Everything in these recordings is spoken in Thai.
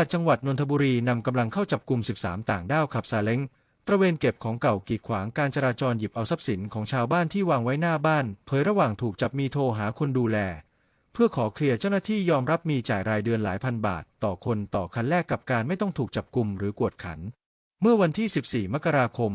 ลัดจังหวัดนนทบุรีนำกำลังเข้าจับกลุ่ม 13 ต่างด้าวขับซาเล้งตระเวนเก็บของเก่ากีดขวางการจราจรหยิบเอาทรัพย์สินของชาวบ้านที่วางไว้หน้าบ้าน เผยระหว่างถูกจับมีโทรหาคนดูแล เพื่อขอเคลียร์เจ้าหน้าที่ยอมรับมีจ่ายรายเดือนหลายพันบาท ต่อคนต่อคันแรกกับการไม่ต้องถูกจับกลุ่มหรือกวดขัน เมื่อวันที่ 14 มกราคม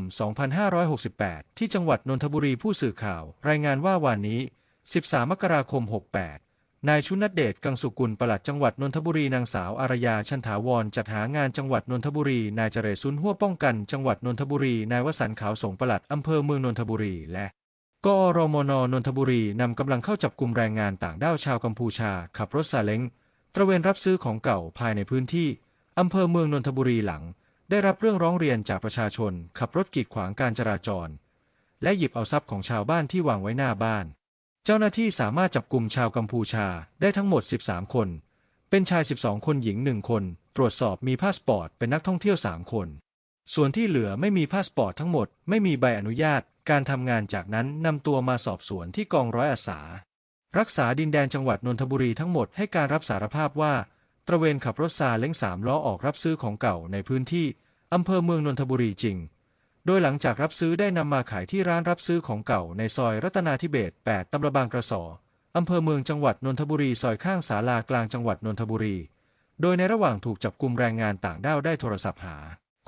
2568 ที่จังหวัดนนทบุรีผู้สื่อข่าว รายงานว่าวันนี้ 13 มกราคม 68 นายชุนเดชกังสุกุลปลัดจังหวัดนนทบุรีนางสาวอารยาชันถาวรจัดหางานจังหวัดนนทบุรี นายเจรซุนหัวป้องกันจังหวัดนนทบุรี นายวสันขาวสงปลัดอำเภอเมืองนนทบุรี และกอรมนนนทบุรีนำกำลังเข้าจับกลุ่มแรงงานต่างด้าวชาวกัมพูชา ขับรถซาเล้งตระเวนรับซื้อของเก่าภายในพื้นที่อำเภอเมืองนนทบุรีหลัง ได้รับเรื่องร้องเรียนจากประชาชน ขับรถกีดขวางการจราจร และหยิบเอาทรัพย์ของชาวบ้านที่วางไว้หน้าบ้าน เจ้าหน้าที่สามารถจับกลุ่มชาวกัมพูชาได้ทั้งหมด 13 คน เป็นชาย 12 คนหญิง 1 คน ตรวจสอบมีพาสปอร์ตเป็นนักท่องเที่ยว 3 คน ส่วนที่เหลือไม่มีพาสปอร์ตทั้งหมด ไม่มีใบอนุญาต การทำงานจากนั้นนำตัวมาสอบสวนที่กองร้อยอาสา รักษาดินแดนจังหวัดนนทบุรีทั้งหมดให้การรับสารภาพว่า ตระเวนขับรถซาเล้งสามล้อออกรับซื้อของเก่าในพื้นที่อำเภอเมืองนนทบุรีจริง โดยหลังจากรับซื้อได้นำมาขายที่ร้านรับซื้อของเก่าในซอยรัตนาธิเบศ8ตำบลบางกระสออำเภอเมืองจังหวัดนนทบุรีซอยข้างศาลากลางจังหวัดนนทบุรี โดยในระหว่างถูกจับกลุ่มแรงงานต่างด้าวได้โทรศัพท์หา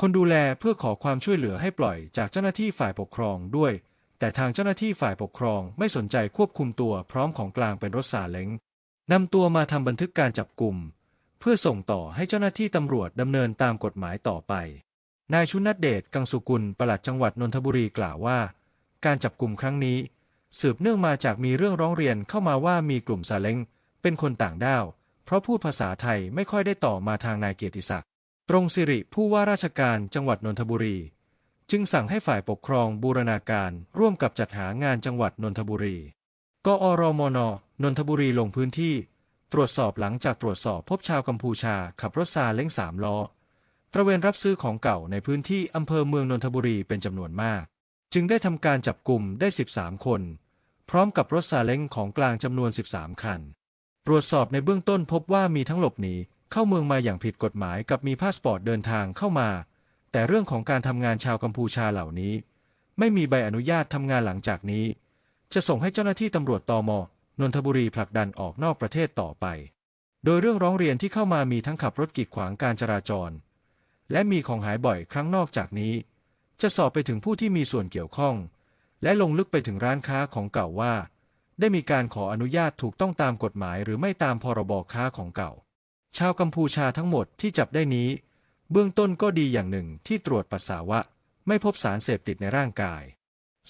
คนดูแลเพื่อขอความช่วยเหลือให้ปล่อยจากเจ้าหน้าที่ฝ่ายปกครองด้วย แต่ทางเจ้าหน้าที่ฝ่ายปกครองไม่สนใจควบคุมตัวพร้อมของกลางเป็นรถซาเล้งนำตัวมาทำบันทึกการจับกลุ่มเพื่อส่งต่อให้เจ้าหน้าที่ตำรวจดำเนินตามกฎหมายต่อไป นายชุนเดชกังสุกุลปลัดจังหวัดนนทบุรีกล่าวว่า การจับกลุ่มครั้งนี้ สืบเนื่องมาจากมีเรื่องร้องเรียนเข้ามาว่ามีกลุ่มซาเล้งเป็นคนต่างด้าว เพราะพูดภาษาไทยไม่ค่อยได้ต่อมาทางนายเกียรติศักดิ์ตรงสิริผู้ว่าราชการจังหวัดนนทบุรี จึงสั่งให้ฝ่ายปกครองบูรณาการร่วมกับจัดหางานจังหวัดนนทบุรี กอรมนนนทบุรีลงพื้นที่ ตรวจสอบหลังจากตรวจสอบพบชาวกัมพูชาขับรถซาเล้งสามล้อ ตระเวนรับซื้อของเก่าในพื้นที่อำเภอเมืองนนทบุรีเป็นจำนวนมาก จึงได้ทำการจับกลุ่มได้ 13 คน พร้อมกับรถซาเล้งของกลางจำนวน 13 คัน ตรวจสอบในเบื้องต้นพบว่ามีทั้งหลบหนีเข้าเมืองมาอย่างผิดกฎหมายกับมีพาสปอร์ตเดินทางเข้ามา แต่เรื่องของการทำงานชาวกัมพูชาเหล่านี้ ไม่มีใบอนุญาตทำงานหลังจากนี้ จะส่งให้เจ้าหน้าที่ตำรวจตอมนนทบุรีผลักดันออกนอกประเทศต่อไป โดยเรื่องร้องเรียนที่เข้ามามีทั้งขับรถกีดขวางการจราจร และมีของหายบ่อยครั้งนอกจากนี้ จะสอบไปถึงผู้ที่มีส่วนเกี่ยวข้อง และลงลึกไปถึงร้านค้าของเก่าว่า ได้มีการขออนุญาตถูกต้องตามกฎหมายหรือไม่ตามพรบค้าของเก่า ชาวกัมพูชาทั้งหมดที่จับได้นี้ เบื้องต้นก็ดีอย่างหนึ่งที่ตรวจปัสสาวะ ไม่พบสารเสพติดในร่างกาย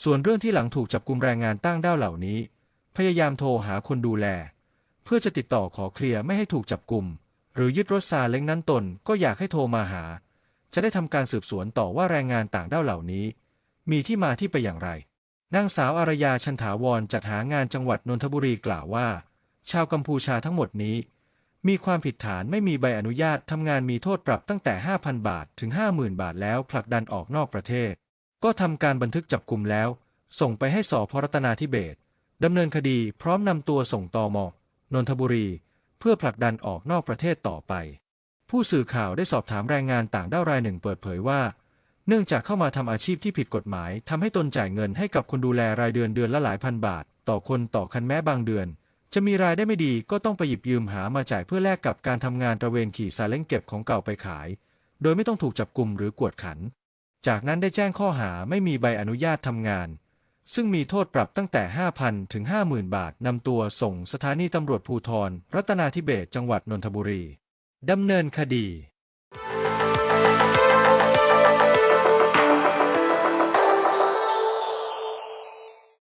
ส่วนเรื่องที่หลังถูกจับกลุ่มแรงงานตั้งด้าวเหล่านี้ พยายามโทรหาคนดูแล เพื่อจะติดต่อขอเคลียร์ไม่ให้ถูกจับกลุ่มหรือยึดรถซาเล้งนั้นตนก็อยากให้โทรมาหา จะได้ทำการสืบสวนต่อว่าแรงงานต่างด้าวเหล่านี้ มีที่มาที่ไปอย่างไร นางสาวอารยาชันถาวรจัดหางานจังหวัดนนทบุรีกล่าวว่า ชาวกัมพูชาทั้งหมดนี้ มีความผิดฐานไม่มีใบอนุญาตทำงานมีโทษปรับตั้งแต่ 5,000 บาทถึง 50,000 บาทแล้วผลักดันออกนอกประเทศ ก็ทำการบันทึกจับกลุ่มแล้ว ส่งไปให้สพรัตนาธิเบศดำเนินคดีพร้อมนำตัวส่งตอมนนทบุรี เพื่อผลักดันออกนอกประเทศต่อไป ผู้สื่อข่าวได้สอบถามแรงงานต่างด้าวรายหนึ่งเปิดเผยว่า เนื่องจากเข้ามาทำอาชีพที่ผิดกฎหมายทำให้ตนจ่ายเงินให้กับคนดูแลรายเดือนเดือนละหลายพันบาท ต่อคนต่อคันแม้บางเดือน จะมีรายได้ไม่ดีก็ต้องไปหยิบยืมหามาจ่ายเพื่อแลกกับการทำงานตระเวนขี่ซาเล้งเก็บของเก่าไปขาย โดยไม่ต้องถูกจับกลุ่มหรือกวดขัน จากนั้นได้แจ้งข้อหาไม่มีใบอนุญาตทำงาน ซึ่งมีโทษปรับตั้งแต่ 5,000 ถึง 50,000 บาทนำตัวส่งสถานีตำรวจภูธรรัตนาธิเบศจังหวัดนนทบุรี ดำเนินคดี